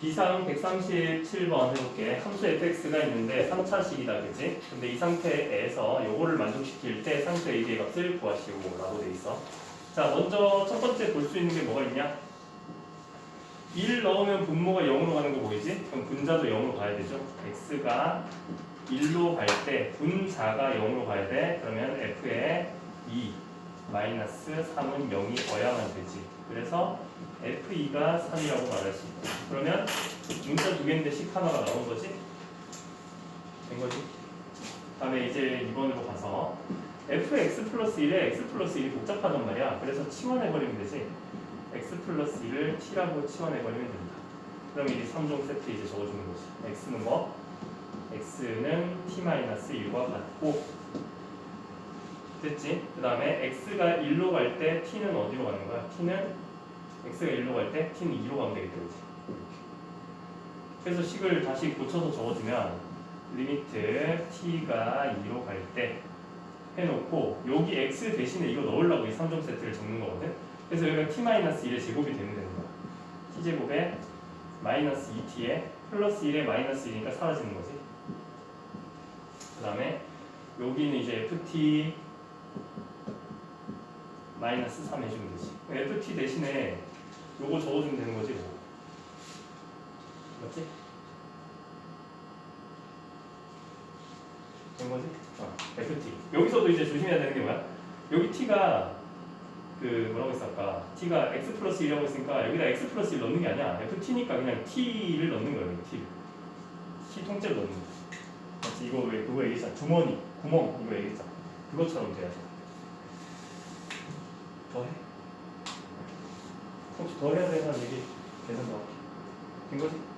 비상 137번 해볼게. 함수 fx가 있는데 3차식이다, 그지? 근데 이 상태에서 요거를 만족시킬 때 상수 a의 값을 구하시오 라고 돼 있어. 자, 먼저 첫 번째 볼 수 있는 게 뭐가 있냐? 1 넣으면 분모가 0으로 가는 거 보이지? 그럼 분자도 0으로 가야 되죠. x가 1로 갈 때 분자가 0으로 가야 돼. 그러면 f의 2 마이너스 3은 0이 어야만 되지. 그래서 F2가 3이라고 말할 수 있다. 그러면 문자 두 개인데 식 하나가 나온 거지? 된 거지? 다음에 이제 2번으로 가서 fx 플러스 1에 x 플러스 1이 복잡하단 말이야. 그래서 치환해버리면 되지. x 플러스 1을 t라고 치환해버리면 된다. 그럼 이제 3종 세트 이제 적어주는 거지. x는 뭐? x는 t-1과 같고 됐지? 그 다음에 x가 1로 갈 때 t는 어디로 가는 거야? t는 x가 1로 갈 때 t는 2로 가면 되겠다 그지? 그래서 식을 다시 고쳐서 적어주면 리미트 t가 2로 갈 때 해놓고 여기 x 대신에 이거 넣으려고 이 3종 세트를 적는 거거든 그래서 여기가 t-1의 제곱이 되면 되는 거야 t제곱에 마이너스 2t에 플러스 1에 마이너스 1이니까 사라지는 거지 그 다음에 여기는 이제 ft 마이너스 3 해주면 되지. ft 대신에 요거 적어주면 되는 거지 뭐. 맞지? 된 거지? 어, ft 여기서도 이제 조심해야 되는 게 뭐야? 여기 t가 그 뭐라고 했어 아까? T가 x 플러스 1이라고 했으니까 여기다 x 플러스 1 넣는 게 아니야. Ft니까 그냥 t를 넣는 거야 여기 t t 통째로 넣는 거야. 맞지? 이거 왜 그거 얘기했잖아. 주머니 구멍 이거 얘기했잖아. 그것처럼 돼야 돼 더해 혹시 더 해야 되는 얘기 계산 나올게 된 거지?